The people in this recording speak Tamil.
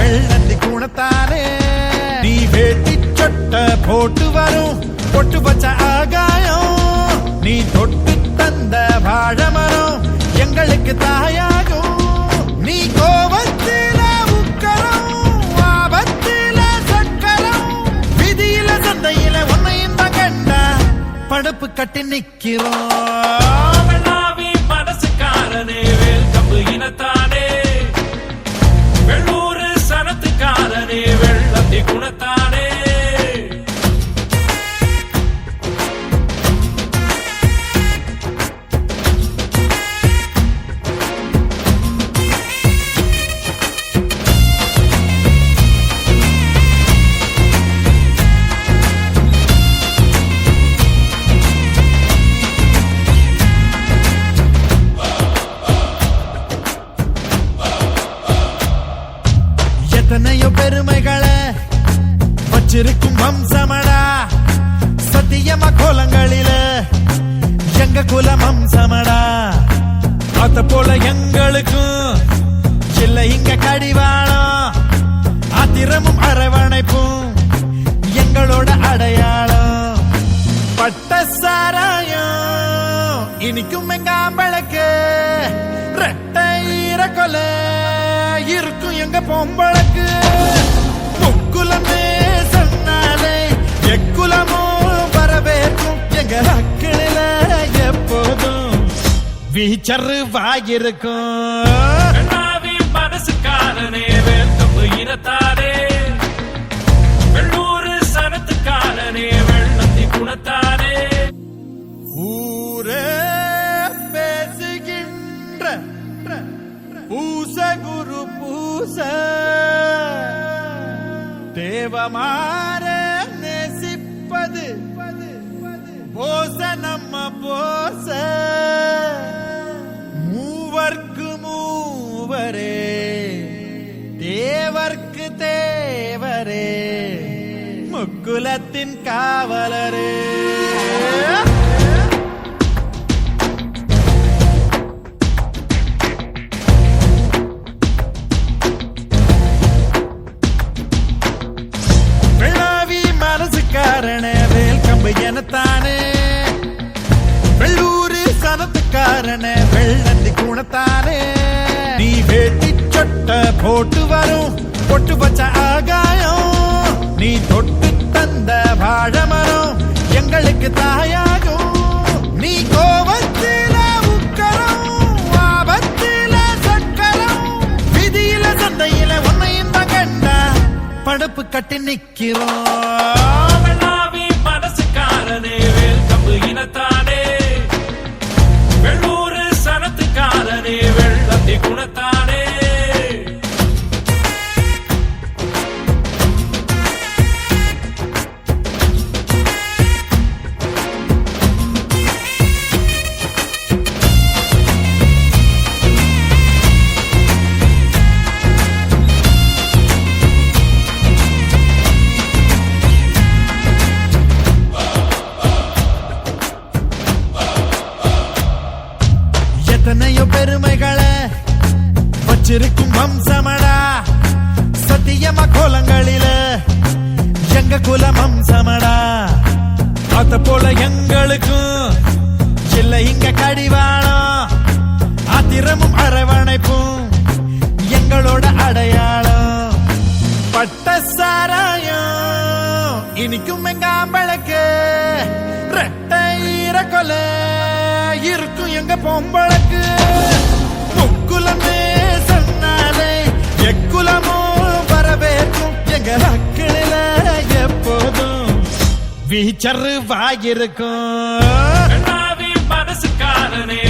வெள்ளத்தி குணத்தானே நீ வேட்டி சொட்ட போட்டு வரும் பொட்டு பச்ச ஆகாயம். நீ தொட்டு தந்த வாழமரம் எங்களுக்கு தாயாகும். நீ கோபத்தில உக்கரம் ஆபத்தில சக்கரம். விதியில சந்தையில உன்னை இந்த கண்ட படுப்பு கட்டி நிக்கிறோம். வச்சிருக்கும் வம்சமடா. சத்தியமா கோலங்களில எங்க குலம் வம்சமடா. அத போல எங்களுக்கும் இல்ல இங்க கடிவாளம். ஆத்திரமும் அரவணைப்பும் எங்களோட அடையாளம். பட்ட சாராயம் இனிக்கும் எங்க ஆம்பளுக்கு ரெட்டை ஈர கொலை இருக்கும் எங்க பொம்பளுக்கு. வீச்சரு வாயிருக்கும். மனசுக்காரனே வேல் கம்பு இனத்தானே வெள்ளூர் சனத்துக்காரனே வெள்ளத்தி குணத்தானே. ஊரே பேசுகின்ற பூச குரு பூச. தேவமாற நேசிப்பது. போச நம்ம போச முக்குலத்தின் காவலரே. வெள்ளாவி மனசுக்காரனே வேல் கம்பு எனத்தானே. வெள்ளூரு சனத்துக்காரனே வெள்ளந்தி குணத்தானே. நீ வேட்டி சொட்ட போட்டு வரும் பொட்டு பச்ச ஆகாயம். நீ தொட்டு தந்த வாழமரம் எங்களுக்கு தாயாகும். நீ கோபத்தில உக்கரம் ஆபத்தில சக்கரம். விதியில சந்தையில உன்னையும் தான் கண்ட படப்பு கட்டி நிக்கிறோம் மனசுக்காரனே வேல் கம்பு இனத்தானே. வெள்ளூர் சனத்துக்காரனே வெள்ளத்தி குணத்தானே. எத்தனையோ பெருமைகளை வச்சிருக்கும் வம்சமடா. சத்தியமா கோலங்களில எங்க குலம் வம்சமடா. அத போல எங்களுக்கும் இல்ல இங்க கடிவாளம். ஆத்திரமும் அரவணைப்பும் எங்களோட அடையாளம். பட்ட சாராயம் இனிக்கும் இருக்கும் எங்க பொம்பளுக்கு? முக்குலமே சொன்னாலே எக்குலமோ வரவேற்கும். எங்க அக்கிளில எப்போதும் வீச்சரு வாயிருக்கும். வெள்ளாவி மனசுக்காரனே